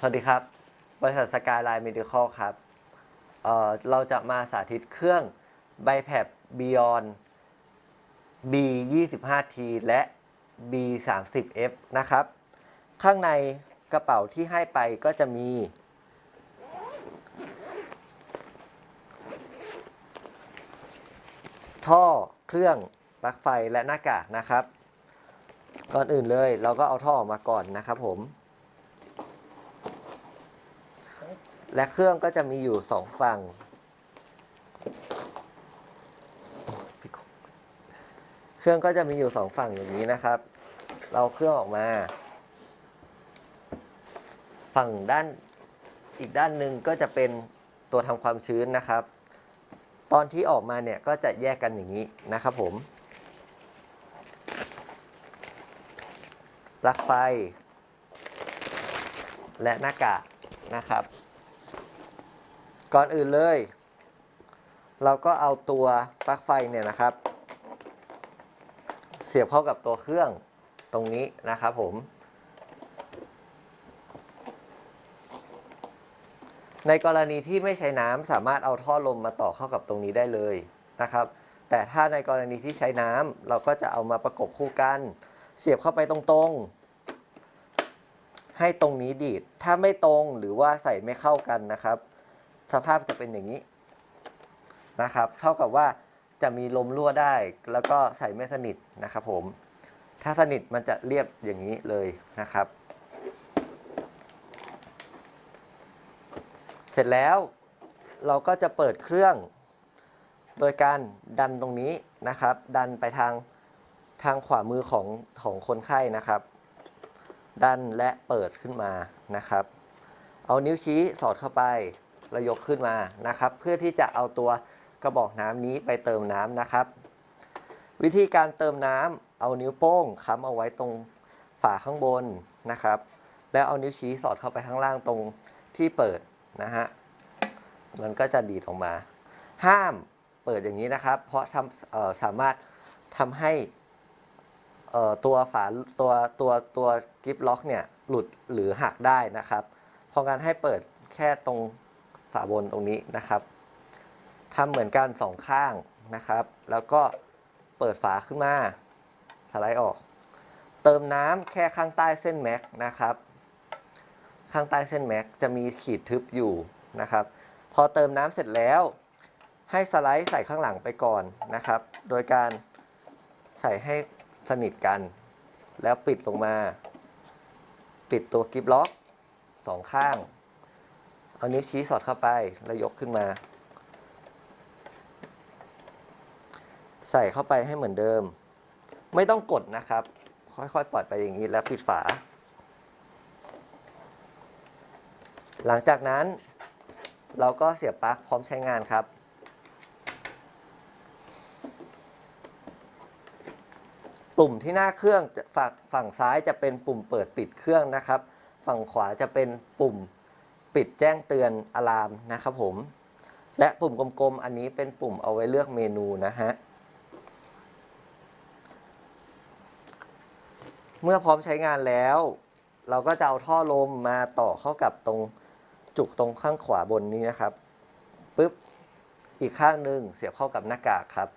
สวัสดีครับ บริษัทสกายไลน์เมดิคอลครับเเราจะมาสาธิตเครื่อง b i p a p Beyond B 2 5 T และ B 3 0 F นะครับ ข้างในกระเป๋าที่ให้ไปก็จะมี ท่อเครื่องปลั๊กไฟและหน้ากากนะครับ ก่อนอื่นเลยเราก็เอาท่อออกมาก่อนนะครับผม และเครื่องก็จะมีอยู่สองฝั่ง เครื่องก็จะมีอยู่สองฝั่งอย่างนี้นะครับ เราเครื่องออกมา ฝั่งด้านอีกด้านหนึ่งก็จะเป็นตัวทำความชื้นนะครับ ตอนที่ออกมาเนี่ยก็จะแยกกันอย่างนี้นะครับผมปลั๊กไฟ และหน้ากากนะครับ ก่อนอื่นเลย เราก็เอาตัวปลั๊กไฟเนี่ยนะครับ เสียบเข้ากับตัวเครื่องตรงนี้นะครับผม ในกรณีที่ไม่ใช้น้ำสามารถเอาท่อลมมาต่อเข้ากับตรงนี้ได้เลยนะครับ แต่ถ้าในกรณีที่ใช้น้ำเราก็จะเอามาประกบคู่กัน เสียบเข้าไปตรงๆ ให้ตรงนี้ดีด ถ้าไม่ตรงหรือว่าใส่ไม่เข้ากันนะครับ สภาพจะเป็นอย่างนี้นะครับ เท่ากับว่าจะมีลมรั่วได้แล้วก็ใส่ไม่สนิทนะครับผม ถ้าสนิทมันจะเรียบอย่างนี้เลยนะครับ เสร็จแล้วเราก็จะเปิดเครื่อง โดยการดันตรงนี้นะครับ ดันไปทางทางขวามือของของคนไข้นะครับ ดันและเปิดขึ้นมานะครับ เอานิ้วชี้สอดเข้าไป แล้วยกขึ้นมานะครับ เพื่อที่จะเอาตัวกระบอกน้ำนี้ไปเติมน้ำนะครับ วิธีการเติมน้ำเอานิ้วโป้งค้ำเอาไว้ตรงฝาข้างบนนะครับ แล้วเอานิ้วชี้สอดเข้าไปข้างล่างตรงที่เปิดนะฮะมันก็จะดีดออกมา ห้ามเปิดอย่างนี้นะครับ เพราะทำสามารถทำให้ตัวฝาตัวตัวตัวกิฟล็อกเนี่ยหลุดหรือหักได้นะครับ เพราะงั้นให้เปิดแค่ตรง ฝาบนตรงนี้นะครับทำเหมือนกันสองข้างนะครับ แล้วก็เปิดฝาขึ้นมาสไลด์ออก เติมน้ำแค่ข้างใต้เส้นแม็กนะครับ ข้างใต้เส้นแม็กจะมีขีดทึบอยู่นะครับ พอเติมน้ำเสร็จแล้ว ให้สไลด์ใส่ข้างหลังไปก่อนนะครับ โดยการใส่ให้สนิทกัน แล้วปิดลงมา ปิดตัวกิฟล็อกสองข้าง เอานิ้วชี้สอดเข้าไปแล้วยกขึ้นมา ใส่เข้าไปให้เหมือนเดิม ไม่ต้องกดนะครับ ค่อยๆปล่อยไปอย่างนี้แล้วปิดฝา หลังจากนั้น เราก็เสียบปลั๊กพร้อมใช้งานครับปุ่มที่หน้าเครื่องฝั่งฝั่งซ้ายจะเป็นปุ่มเปิดปิดเครื่องนะครับ ฝั่งขวาจะเป็นปุ่ม ปิดแจ้งเตือนอะลามนะครับผม และปุ่มกลมๆ อันนี้เป็นปุ่มเอาไว้เลือกเมนูนะฮะ เมื่อพร้อมใช้งานแล้ว เราก็จะเอาท่อลมมาต่อเข้ากับตรงจุกตรงข้างขวาบนนี้นะครับปึ๊บอีกข้างหนึ่งเสียบเข้ากับหน้ากากครับ